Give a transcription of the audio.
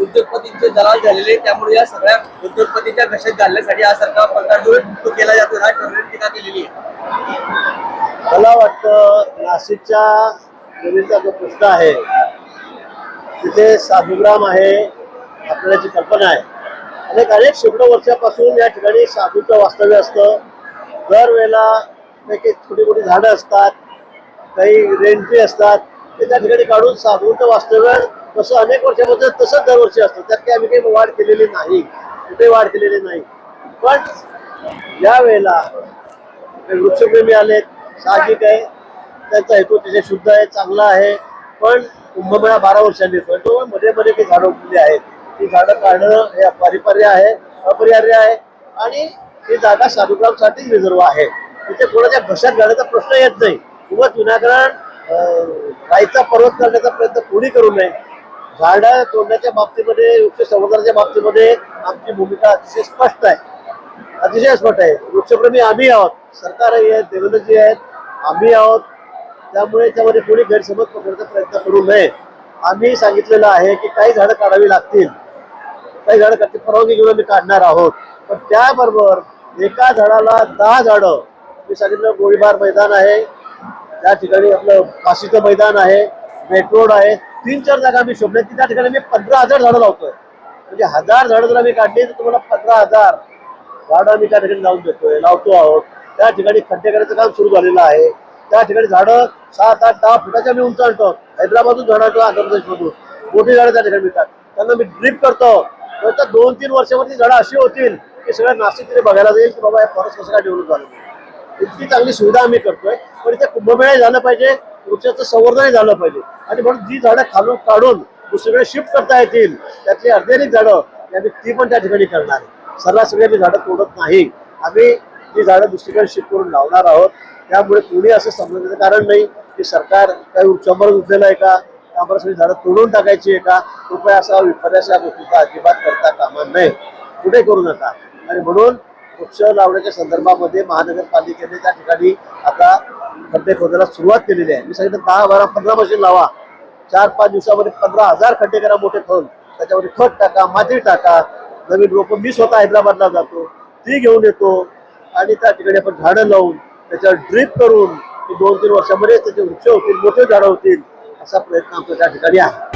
उद्योगपतींचे दलाल झालेले त्यामुळे या सगळ्या उद्योगपतींच्या घशात घालण्यासाठी हा सरकार प्रकार केला जातो. हा ठरवून टीका केलेली आहे. मला वाटतं नाशिकच्या जमिनीचा जो प्रश्न आहे तिथे साधुग्राम आहे आपल्याची कल्पना आहे. अनेक अनेक शेकडो वर्षापासून या ठिकाणी साधूचं वास्तव्य असतं. दरवेळेला काही छोटी मोठी झाडं असतात काही रेंट्री असतात. ते त्या ठिकाणी काढून साधूचं वास्तव्य तसं अनेक वर्षामध्ये तसंच दरवर्षी असतं. त्यात काही आम्ही काही वाढ केलेली नाही. कुठे वाढ केलेली नाही. पण यावेळेला वेळेला वृक्षप्रेमी आलेत. साहजिक आहे. त्यांचा हेतू तिथे शुद्ध आहे चांगला आहे. पण कुंभमेळा बारा वर्षांनी येतोय. तो मध्ये मध्ये काही झाडं उठली आहेत. ती झाडं काढणं हे अपरिपर्य आहे. अपरिहार्य आहे. आणि ही जागा साधुग्रामसाठीच रिझर्व आहे. तिथे कोणाच्या घशात घालण्याचा प्रश्न येत नाही. किंवा विनाकारण अं, राईचा पर्वत करण्याचा प्रयत्न कोणी करू नये. झाडं तोडण्याच्या बाबतीमध्ये वृक्ष संवर्धनाच्या बाबतीमध्ये आमची भूमिका अतिशय स्पष्ट आहे. अतिशय स्पष्ट आहे. वृक्षप्रेमी आम्ही आहोत. सरकारही आहेत देवेंद्रजी आहेत आम्ही आहोत. त्यामुळे त्यामध्ये कोणी गैरसमज पकडण्याचा प्रयत्न करू नये. आम्ही सांगितलेलं आहे की काही झाडं काढावी लागतील. काही झाडं काढतील परवानगी घेऊन आम्ही काढणार आहोत. पण त्याबरोबर एका झाडाला दहा झाडं मी सांगितलं गोळीबार मैदान आहे. त्या ठिकाणी आपलं काशीचं मैदान आहे मेट रोड आहे. तीन चार जागा आम्ही शोभल्या. की त्या ठिकाणी मी पंधरा हजार झाडं लावतोय. म्हणजे हजार झाडं जर आम्ही काढली तर तुम्हाला पंधरा हजार झाडं आम्ही त्या ठिकाणी लावून देतोय लावतो आहोत. त्या ठिकाणी खड्डे करायचं काम सुरू झालेलं आहे. त्या ठिकाणी झाडं सात आठ दहा फुटाच्या मी उंच आणतो. हैदराबादून झाडं आणतो आंध्र प्रदेशमधून मोठी झाडं त्या ठिकाणी मिळतात. त्यांना मी ड्रीप करतो. तर दोन तीन वर्षामध्ये झाडं अशी होतील की सगळं नाशिक तिथे बघायला जाईल की बाबा या फॉरेस्ट कसं काय डेव्हलप झालं. इतकी चांगली सुविधा आम्ही करतोय. पण इथे कुंभमेळा झालं पाहिजे. वृक्षाचं संवर्धनही झालं पाहिजे. आणि म्हणून जी झाडं खालून काढून दुसरीकडे शिफ्ट करता येतील त्यातली अर्ध्यानिक झाडं ती आम्ही ती पण त्या ठिकाणी करणार. आहे सर्व सगळी मी झाडं तोडत नाही. आम्ही ती झाडं दुसरीकडे शिफ्ट करून लावणार आहोत त्यामुळे कोणी असं समजण्याचं कारण नाही की सरकार काही वृक्षांवर उठलेलं आहे का? आम्हाला सगळी झाडं तोडून टाकायची आहे का? कृपया असा विपर्यास या गोष्टीचा अजिबात करता कामा नये. कुठे करू नका. आणि म्हणून वृक्ष लावण्याच्या संदर्भामध्ये महानगरपालिकेने त्या ठिकाणी आता खड्डे खोदायला सुरुवात केलेली आहे. मी सांगितलं दहा बारा पंधरा मशीन लावा. चार पाच दिवसामध्ये पंधरा हजार खड्डे करा मोठे खोल. त्याच्यामध्ये खत टाका माती टाका. नवीन रोपं मी स्वतः हैदराबादला जातो. ती घेऊन येतो. आणि त्या ठिकाणी आपण झाडं लावून त्याच्यावर ड्रीप करून दोन तीन वर्षामध्ये त्याचे वृक्ष होतील मोठे झाडं होतील असा प्रयत्न आमचा त्या ठिकाणी आहे.